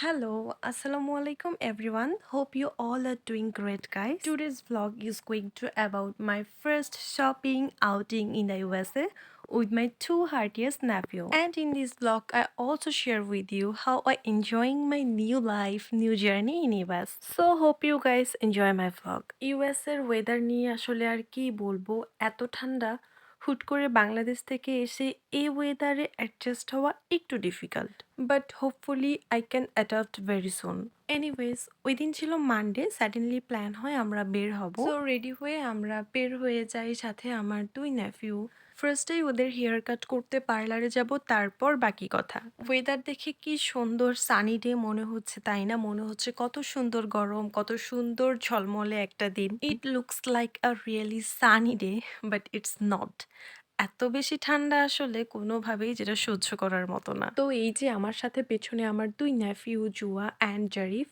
Hello, Assalamu alaikum everyone. Hope you all are doing great guys. Today's vlog is going to about my first shopping outing in the USA with my two heartiest nephew. And in this vlog, I also share with you how I enjoying my new life, new journey in US. So hope you guys enjoy my vlog. US এর weather নিয়ে আসলে আর কি বলব এত ঠান্ডা হুট করে বাংলাদেশ থেকে এসে এই ওয়েদারে অ্যাডজাস্ট হওয়া একটু difficult but hopefully I can adapt very soon anyways ওই দিন ছিল মানডে সাডেনলি প্ল্যান হয় আমরা বের হব। তো রেডি হয়ে আমরা বের হয়ে যাই সাথে আমার দুই নেফিউ ফার্স্টেই ওদের হেয়ার কাট করতে পার্লারে যাব, তারপর বাকি কথা। ওয়েদার দেখে কি সুন্দর সানি ডে মনে হচ্ছে, তাই না? মনে হচ্ছে কত সুন্দর গরম, কত সুন্দর ঝলমলে একটা দিন। It looks like a really sunny day but it's not এত বেশি ঠান্ডা আসলে কোনোভাবেই যেটা সহ্য করার মতো না। তো এই যে আমার সাথে পেছনে আমার দুই নেফিউ জুয়া অ্যান্ড জারিফ,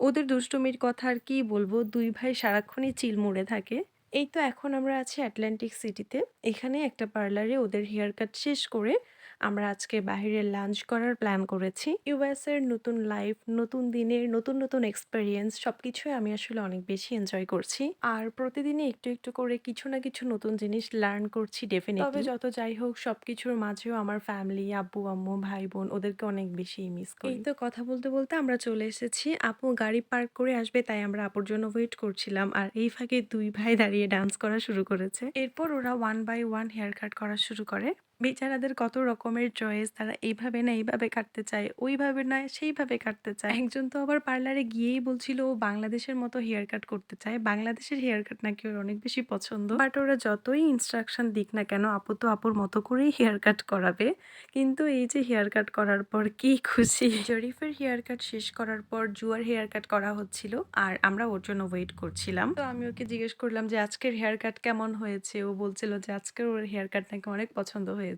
ওদের দুষ্টুমির কথা আর কি বলব? দুই ভাই সারাক্ষণই চিলমুড়ে থাকে। এই তো এখন আমরা আছি অ্যাটলান্টিক সিটিতে এখানে একটা পার্লারে ওদের হেয়ার কাট শেষ করে আমরা আজকে বাইরে লাঞ্চ করার প্ল্যান করেছি। ইউএস এর নতুন লাইফ নতুন দিনের নতুন নতুন এক্সপেরিয়েন্স সবকিছুই আমি আসলে অনেক বেশি এনজয় করছি। আর প্রতিদিনই একটু একটু করে কিছু না কিছু নতুন জিনিস লার্ন করছি ডেফিনেটলি তবে যত যাই হোক সবকিছুর মাঝেও আমার ফ্যামিলি আব্বু আম্মু ভাই বোন ওদেরকে অনেক বেশি মিস করি। এই তো কথা বলতে বলতে আমরা চলে এসেছি। আপু গাড়ি পার্ক করে আসবে তাই আমরা আপুর জন্য ওয়েট করছিলাম। আর এই ফাঁকে দুই ভাই দাঁড়িয়ে ডান্স করা শুরু করেছে। এরপর ওরা one by one hair cut করা শুরু করে। বেচারাদের কত রকমের চয়েস তারা এইভাবে না এইভাবে কাটতে চায়, ওইভাবে না সেইভাবে কাটতে চায়। একজন তো আবার পার্লারে গিয়েই বলছিল, ও বাংলাদেশের মতো হেয়ার কাট করতে চায়। বাংলাদেশের হেয়ার কাট নাকি ওর অনেক বেশি পছন্দ। বাট ওরা যতই ইনস্ট্রাকশন দিক না কেন, আপু তো আপুর মতো করেই হেয়ার কাট করাবে। কিন্তু এই যে হেয়ার কাট করার পর কি খুশি? জরিফের হেয়ার কাট শেষ করার পর জুয়ার হেয়ার কাট করা হচ্ছিল আর আমরা ওর জন্য ওয়েট করছিলাম। তো আমি ওকে জিজ্ঞেস করলাম যে, আজকের হেয়ার কাট কেমন হয়েছে? ও বলছিল যে, আজকের ওর হেয়ার কাট নাকি অনেক পছন্দ হয়েছে।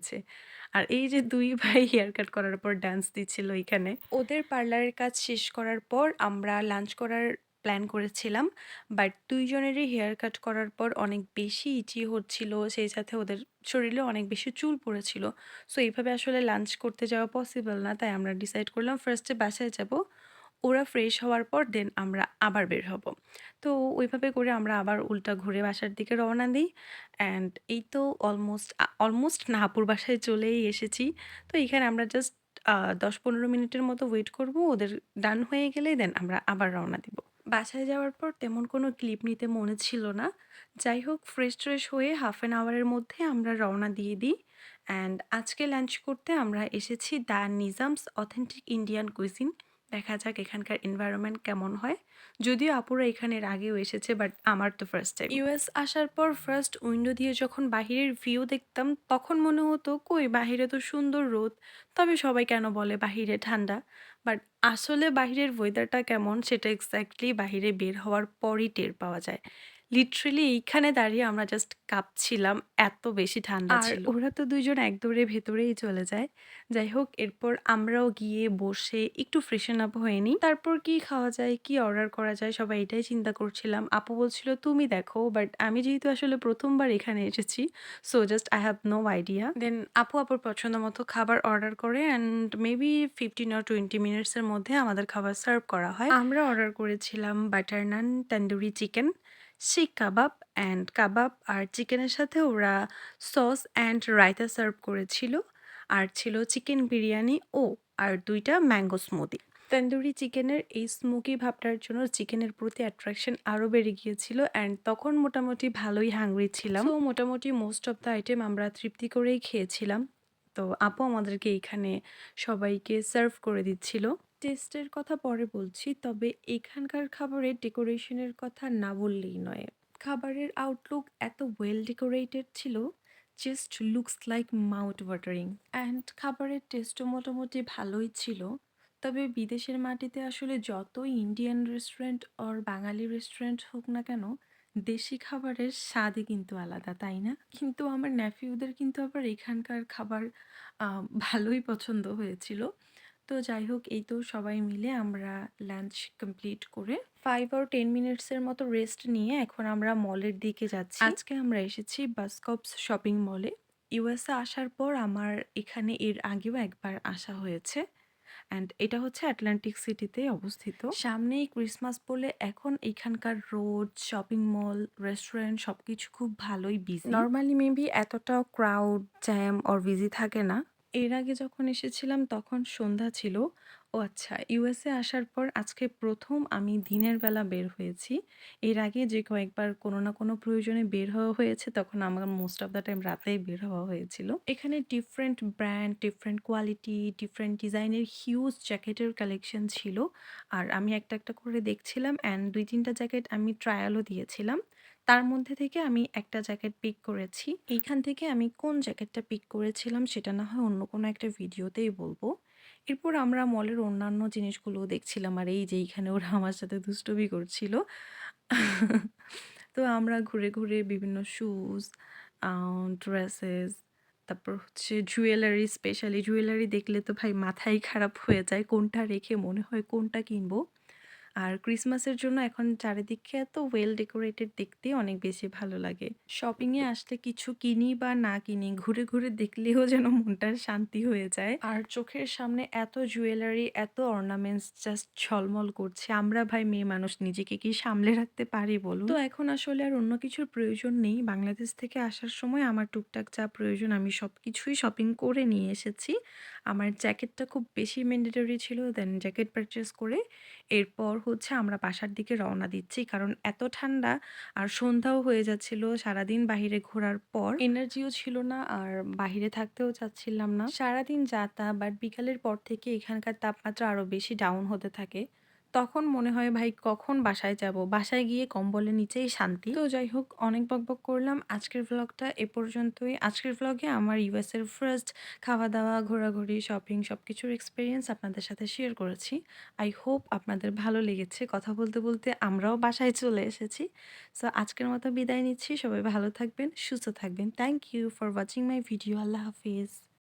আর এই যে দুই ভাই হেয়ার কাট করার পর ডান্স দিচ্ছিল এখানে ওদের পার্লারের কাজ শেষ করার পর আমরা লাঞ্চ করার প্ল্যান করেছিলাম বাট দুইজনেরই হেয়ার কাট করার পর অনেক বেশি ইচি হচ্ছিল, সেই সাথে ওদের শরীরে অনেক বেশি চুল পড়েছিল। সো এইভাবে আসলে লাঞ্চ করতে যাওয়া পসিবল না, তাই আমরা ডিসাইড করলাম ফার্স্টে বাসায় যাব। ওরা ফ্রেশ হওয়ার পর দেন আমরা আবার বের হব। তো ওইভাবে করে আমরা আবার উল্টা ঘুরে বাসার দিকে রওনা দিই অ্যান্ড এই তো অলমোস্ট অলমোস্ট নাহাপুর বাসায় চলেই এসেছি। তো এখানে আমরা জাস্ট দশ পনেরো মিনিটের মতো ওয়েট করব, ওদের ডান হয়ে গেলে দেন আমরা আবার রওনা দিব। বাসায় যাওয়ার পর তেমন কোনো ক্লিপ নিতে মনে ছিল না। যাই হোক ফ্রেশ ট্রেশ হয়ে হাফ অ্যান আওয়ারের মধ্যে আমরা রওনা দিয়ে দিই অ্যান্ড আজকে লাঞ্চ করতে আমরা এসেছি the Nizam's authentic Indian cuisine দেখা যাক এখানকার এনভায়রনমেন্ট কেমন হয়। যদিও আপুরা এখানের আগেও এসেছে বাট আমার তো ফার্স্ট টাইম ইউএস আসার পর ফার্স্ট উইন্ডো দিয়ে যখন বাহিরের ভিউ দেখতাম তখন মনে হতো কই বাহিরে তো সুন্দর রোদ তবে সবাই কেন বলে বাহিরে ঠান্ডা? বাট আসলে বাহিরের ওয়েদারটা কেমন সেটা এক্স্যাক্টলি বাহিরে বের হওয়ার পরই টের পাওয়া যায়। লিটারেলি এইখানে দাঁড়িয়ে আমরা জাস্ট কাঁপছিলাম এত বেশি ঠান্ডা আর ছিল। ওরা তো দুইজন এক দৌড়ে ভেতরেই চলে যায়। যাই হোক, এরপর আমরাও গিয়ে বসে একটু ফ্রেশন আপ হয়ে নিই। তারপর কি খাওয়া যায়, কি অর্ডার করা যায়, সবাই এটাই চিন্তা করছিলাম। আপু বলছিল, তুমি দেখো। বাট আমি যেহেতু আসলে প্রথমবার এখানে এসেছি so just I have no idea then আপু আপুর পছন্দ মতো খাবার অর্ডার করে অ্যান্ড মেবি ফিফটিন আর টোয়েন্টি মিনিটসের মধ্যে আমাদের খাবার সার্ভ করা হয়। আমরা অর্ডার করেছিলাম বাটার নান তন্দুরি চিকেন শিক কাবাব অ্যান্ড কাবাব আর চিকেনের সাথে ওরা সস অ্যান্ড রায়তা সার্ভ করেছিল। আর ছিল চিকেন বিরিয়ানি ও আর দুইটা ম্যাঙ্গো স্মুদি। তন্দুরি চিকেনের এই স্মোকি ভাবটার জন্য চিকেনের প্রতি অ্যাট্রাকশন আরও বেড়ে গিয়েছিল অ্যান্ড তখন মোটামুটি ভালোই হাংরি ছিলাম। তো মোটামুটি মোস্ট অফ দ্য আইটেম আমরা তৃপ্তি করেই খেয়েছিলাম। তো আপু আমাদেরকে এইখানে সবাইকে সার্ভ করে দিচ্ছিল। টেস্টের কথা পরে বলছি তবে এখানকার খাবারের ডেকোরেশনের কথা না বললেই নয়। খাবারের আউটলুক এত ওয়েল ডেকোরেটেড ছিল just looks like mouth watering and খাবারের টেস্টও মোটামুটি ভালোই ছিল। তবে বিদেশের মাটিতে আসলে যত ইন্ডিয়ান রেস্টুরেন্ট অর বাঙালি রেস্টুরেন্ট হোক না কেন, দেশি খাবারের স্বাদই কিন্তু আলাদা, তাই না? কিন্তু আমার ন্যাফিউদের কিন্তু আবার এখানকার খাবার ভালোই পছন্দ হয়েছিল। তো যাই হোক এই তো সবাই মিলে আমরা লাঞ্চ কমপ্লিট করে ফাইভ আর টেন মিনিটসের মতো রেস্ট নিয়ে এখন আমরা মলের দিকে যাচ্ছি। আজকে আমরা এসেছি বাসকপস শপিং মলে ইউএসএ আসার পর আমার এখানে এর আগেও একবার আসা হয়েছে। অ্যান্ড এটা হচ্ছে আটলান্টিক সিটিতে অবস্থিত। সামনেই ক্রিসমাস বলে এখন এখানকার রোড শপিং মল রেস্টুরেন্ট সবকিছু খুব ভালোই বিজি নর্মালি মেবি এতটাও ক্রাউড জ্যাম অর বিজি থাকে না। এর আগে যখন এসেছিলাম তখন সন্ধ্যা ছিল। ও আচ্ছা ইউএসএ আসার পর আজকে প্রথম আমি দিনের বেলা বের হয়েছি। এর আগে যে কয়েকবার কোনো না কোনো প্রয়োজনে বের হওয়া হয়েছে তখন আমার মোস্ট অফ দ্য টাইম রাতেই বের হওয়া হয়েছিল। এখানে different brand different quality different ডিজাইনের হিউজ জ্যাকেটের কালেকশন ছিল। আর আমি একটা একটা করে দেখছিলাম অ্যান্ড দুই তিনটা জ্যাকেট আমি ট্রায়ালও দিয়েছিলাম। তার মধ্যে থেকে আমি একটা জ্যাকেট পিক করেছি। এইখান থেকে আমি কোন জ্যাকেটটা পিক করেছিলাম সেটা না হয় অন্য কোনো একটা ভিডিওতেই বলব। এরপর আমরা মলের অন্যান্য জিনিসগুলোও দেখছিলাম, আর এই যে এইখানে ওরা আমার সাথে দুষ্টুমি করছিল। তো আমরা ঘুরে ঘুরে বিভিন্ন শুজ ড্রেসেস তারপর হচ্ছে জুয়েলারি স্পেশালি জুয়েলারি দেখলে তো ভাই মাথাই খারাপ হয়ে যায়, কোনটা রেখে মনে হয় কোনটা কিনবো। আর ক্রিসমাসের জন্য এখন চারিদিকে এত ওয়েল ডেকোরেটেড দেখতে অনেক বেশি ভালো লাগে। শপিংয়ে আসলে কিছু কিনি বা না কিনি, ঘুরে ঘুরে দেখলেও যেন মনটার শান্তি হয়ে যায়। আর চোখের সামনে এত জুয়েলারি এত অর্নামেন্টস জাস্ট ঝলমল করছে। আমরা ভাই মেয়ে মানুষ, নিজেকে কি সামলে রাখতে পারি বলুন? তো এখন আসলে আর অন্য কিছুর প্রয়োজন নেই। বাংলাদেশ থেকে আসার সময় আমার টুকটাক যা প্রয়োজন আমি সব কিছুই শপিং করে নিয়ে এসেছি। আমার জ্যাকেটটা খুব বেশি ম্যান্ডেটরি ছিল দেন জ্যাকেট পারচেস করে। এরপর হচ্ছে আমরা বাসার দিকে রওনা দিচ্ছি। কারণ এত ঠান্ডা আর সন্ধ্যাও হয়ে যাচ্ছিল সারাদিন বাহিরে ঘোরার পর। এনার্জিও ছিল না আর বাহিরে থাকতেও চাচ্ছিলাম না। সারাদিন যাতা বাট বিকালের পর থেকে এখানকার তাপমাত্রা আরও বেশি ডাউন হতে থাকে। তখন মনে হয়, ভাই, কখন বাসায় যাব? বাসায় গিয়ে কম্বলের নিচেই শান্তি। তো যাই হোক, অনেক বকবক করলাম। আজকের ব্লগটা এ পর্যন্তই। আজকের ব্লগে আমার ইউএস এর ফার্স্ট খাওয়া দাওয়া ঘোরাঘুরি শপিং সব কিছুর এক্সপিরিয়েন্স আপনাদের সাথে শেয়ার করেছি। আই হোপ আপনাদের ভালো লেগেছে। কথা বলতে বলতে আমরাও বাসায় চলে এসেছি। সো আজকের মতো বিদায় নিচ্ছি। সবাই ভালো থাকবেন, সুস্থ থাকবেন। Thank you for watching my video Allah Hafiz.